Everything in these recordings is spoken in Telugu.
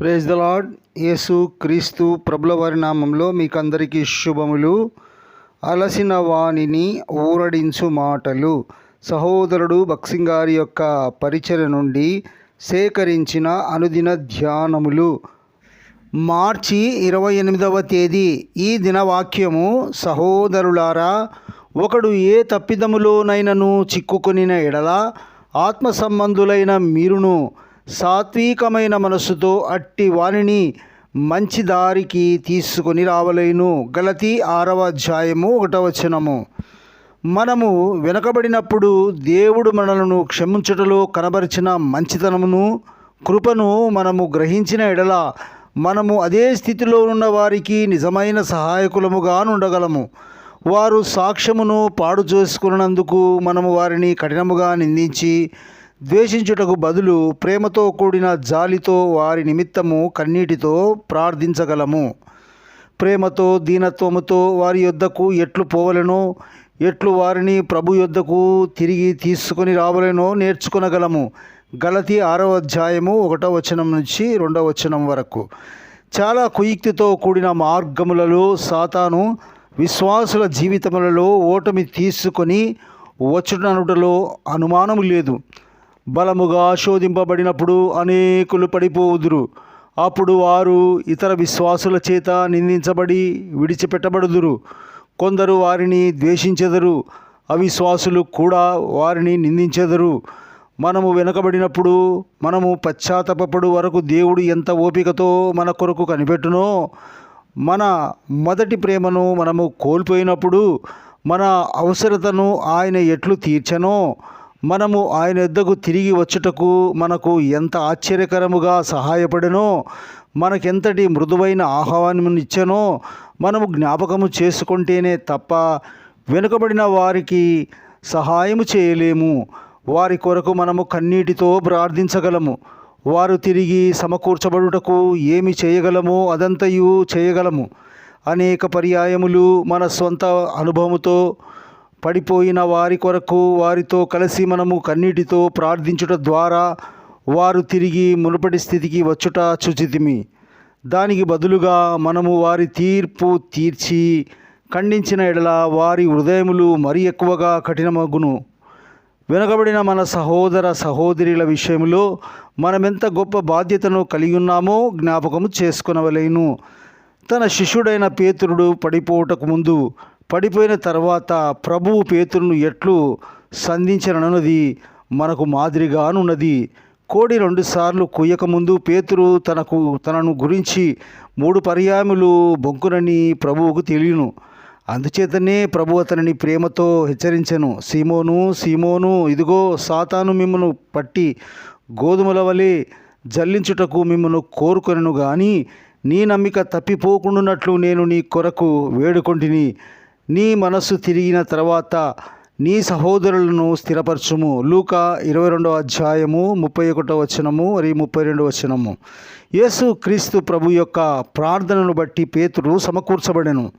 ప్రేజ్ ద లాడ్ యేసు క్రీస్తు ప్రభుల వారి నామంలో మీకు అందరికీ శుభములు. అలసిన వాణిని ఊరడించు మాటలు. సహోదరుడు బక్సింగ్ గారి యొక్క పరిచయ నుండి సేకరించిన అనుదిన ధ్యానములు. మార్చి ఇరవై ఎనిమిదవ తేదీ ఈ దినవాక్యము సహోదరులారా ఒకడు ఏ తప్పిదములోనైనను చిక్కుకొనిన ఎడల ఆత్మ సంబంధులైన మీరును సాత్వికమైన మనస్సుతో అట్టి వాణిని మంచి దారికి తీసుకొని రావలేను. గలతి ఆరవ అధ్యాయము ఒకటవచనము మనము వెనకబడినప్పుడు దేవుడు మనలను క్షమించుటలో కనబరిచిన మంచితనమును కృపను మనము గ్రహించిన ఎడల మనము అదే స్థితిలో ఉన్న వారికి నిజమైన సహాయకులముగా ఉండగలము వారు సాక్ష్యమును పాడు చేసుకున్నందుకు మనము వారిని కఠినముగా నిందించి ద్వేషించుటకు బదులు ప్రేమతో కూడిన జాలితో వారి నిమిత్తము కన్నీటితో ప్రార్థించగలము. ప్రేమతో దీనత్వముతో వారి యొద్దకు ఎట్లు పోవలెనో ఎట్లు వారిని ప్రభు యొద్దకు తిరిగి తీసుకొని రావలెనో నేర్చుకునగలము. గలతి ఆరవ అధ్యాయము ఒకటో వచనం నుంచి రెండవ వచనం వరకు. చాలా కుయుక్తితో కూడిన మార్గములలో సాతాను విశ్వాసుల జీవితములలో ఓటమి తీసుకొని వచ్చుననుటలో అనుమానము లేదు. బలముగా శోధింపబడినప్పుడు అనేకులు పడిపోవుదురు. అప్పుడు వారు ఇతర విశ్వాసుల చేత నిందించబడి విడిచిపెట్టబడుదురు. కొందరు వారిని ద్వేషించెదరు అవిశ్వాసులు కూడా వారిని నిందించెదరు. మనము వెనకబడినప్పుడు మనము పశ్చాత్తపడు వరకు దేవుడు ఎంత ఓపికతో మన కొరకు కనిపెట్టునో మన మొదటి ప్రేమను మనము కోల్పోయినప్పుడు మన అవసరతను ఆయన ఎట్లు తీర్చనో మనము ఆయన యొద్దకు తిరిగి వచ్చుటకు మనకు ఎంత ఆశ్చర్యకరముగా సహాయపడనో మనకెంతటి మృదువైన ఆహ్వానం ఇచ్చనో మనము జ్ఞాపకము చేసుకుంటేనే తప్ప వెనుకబడిన వారికి సహాయము చేయలేము. వారి కొరకు మనము కన్నీటితో ప్రార్థించగలము. వారు తిరిగి సమకూర్చబడుటకు ఏమి చేయగలమో అదంతయు చేయగలము. అనేక పర్యాయములు మన సొంత అనుభవముతో పడిపోయిన వారి కొరకు వారితో కలిసి మనము కన్నీటితో ప్రార్థించుట ద్వారా వారు తిరిగి మునుపటి స్థితికి వచ్చుట చుచితిమి. దానికి బదులుగా మనము వారి తీర్పు తీర్చి ఖండించిన ఎడల వారి హృదయములు మరి ఎక్కువగా కఠినమగును. వెనుకబడిన మన సహోదర సహోదరుల విషయంలో మనమెంత గొప్ప బాధ్యతను కలిగి ఉన్నామో జ్ఞాపకము చేసుకునవలేను. తన శిష్యుడైన పేతురుడు పడిపోవటకు ముందు పడిపోయిన తర్వాత ప్రభువు పేతురును ఎట్లు సంధించనన్నది మనకు మాదిరిగానున్నది. కోడి రెండుసార్లు కుయ్యకముందు పేతురు తనకు తనను గురించి మూడు పర్యాములు బొంకునని ప్రభువుకు తెలియను. అందుచేతనే ప్రభు అతనిని ప్రేమతో హెచ్చరించను. సీమోను సీమోను ఇదిగో సాతాను మిమ్మను పట్టి గోధుమల వలె జల్లించుటకు మిమ్మను కోరుకొనను కానీ నీ నమ్మిక తప్పిపోకుండానట్లు నేను నీ కొరకు వేడుకొంటిని. నీ మనస్సు తిరిగిన తర్వాత నీ సహోదరులను స్థిరపరచుము. లూక ఇరవై రెండవ అధ్యాయము ముప్పై ఒకటో వచనము మరియు ముప్పై రెండవ వచనము. యేసు క్రీస్తు ప్రభు యొక్క ప్రార్థనను బట్టి పేతురు సమకూర్చబడెను.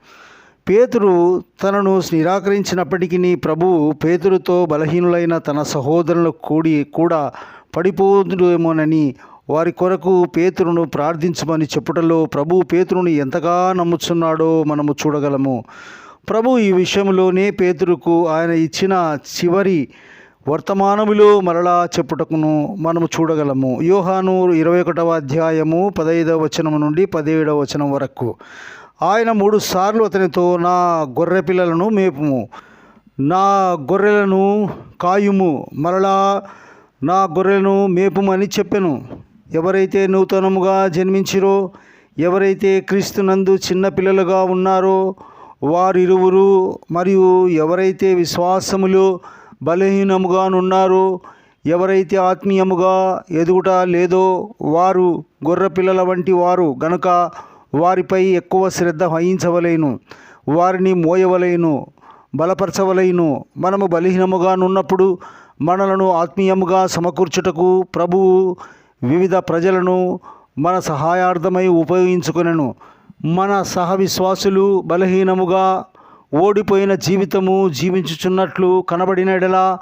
పేతురు తనను నిరాకరించినప్పటికీ ప్రభువు పేతురుతో బలహీనులైన తన సహోదరులు కూడి కూడా పడిపోదుమోనని వారి కొరకు పేతురును ప్రార్థించమని చెప్పుటలో ప్రభు పేతురుని ఎంతగా నమ్ముచున్నాడో మనము చూడగలము. ప్రభు ఈ విషయంలోనే పేతురుకు ఆయన ఇచ్చిన చివరి వర్తమానములో మరలా చెప్పుటకును మనము చూడగలము. యోహాను ఇరవై ఒకటవ అధ్యాయము పదహైదవ వచనం నుండి పదిహేడవ వచనం వరకు. ఆయన మూడు సార్లు అతనితో నా గొర్రె పిల్లలను మేపుము. నా గొర్రెలను కాయుము. మరలా నా గొర్రెలను మేపుమని చెప్పెను. ఎవరైతే నూతనముగా జన్మించిరో ఎవరైతే క్రీస్తునందు చిన్న పిల్లలుగా ఉన్నారో వారిరువురు మరియు ఎవరైతే విశ్వాసములో బలహీనముగానున్నారో ఎవరైతే ఆత్మీయముగా ఎదుగుట లేదో వారు గొర్రె పిల్లల వంటి వారు గనుక వారిపై ఎక్కువ శ్రద్ధ వహించవలేను వారిని మోయవలేను బలపరచవలేను. మనము బలహీనముగానున్నప్పుడు మనలను ఆత్మీయముగా సమకూర్చుటకు ప్రభువు వివిధ ప్రజలను మన సహాయార్థమై ఉపయోగించుకొనెను. మన సహవిశ్వాసులు బలహీనముగా ఓడిపోయిన జీవితము జీవించుచున్నట్లు కనబడినడలా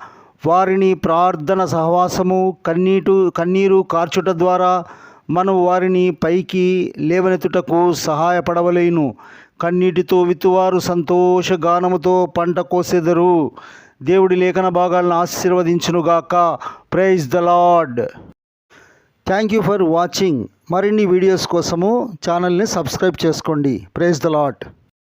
వారిని ప్రార్థన సహవాసము కన్నీటు కన్నీరు కార్చుట ద్వారా మనం వారిని పైకి లేవనెత్తుటకు సహాయపడవలేను. కన్నీటితో విత్తువారు సంతోషగానముతో పంట కోసెదరు. దేవుడి లేఖన భాగాలను ఆశీర్వదించునుగాక. Praise the lord. Thank you for watching మరిన్ని వీడియోస్ కోసము ఛానల్ని సబ్స్క్రైబ్ చేసుకోండి. Praise the lot